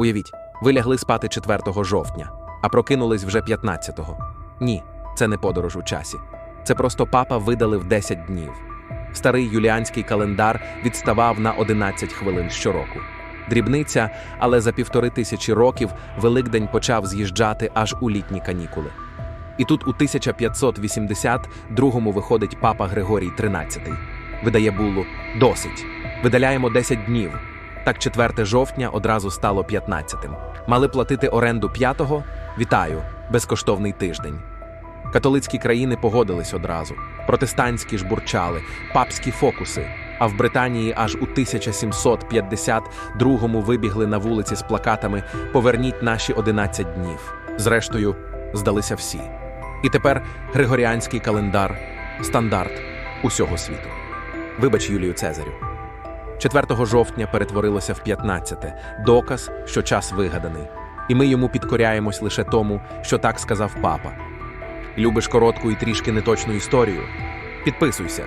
Уявіть, ви лягли спати 4 жовтня, а прокинулись вже 15-го. Ні, це не подорож у часі. Це просто папа видалив 10 днів. Старий юліанський календар відставав на 11 хвилин щороку. Дрібниця, але за півтори тисячі років Великдень почав з'їжджати аж у літні канікули. І тут у 1582-му виходить папа Григорій XIII. Видає буллу «Досить. Видаляємо 10 днів. Так 4 жовтня одразу стало 15-тим. Мали платити оренду 5-го? Вітаю, безкоштовний тиждень. Католицькі країни погодились одразу, протестантські ж бурчали, папські фокуси. А в Британії аж у 1752-му вибігли на вулиці з плакатами Поверніть наші 11 днів. Зрештою, здалися всі. І тепер Григоріанський календар стандарт усього світу. Вибач Юлію Цезарю. 4 жовтня перетворилося в 15 доказ, що час вигаданий, і ми йому підкоряємось лише тому, що так сказав папа. Любиш коротку і трішки неточну історію? Підписуйся.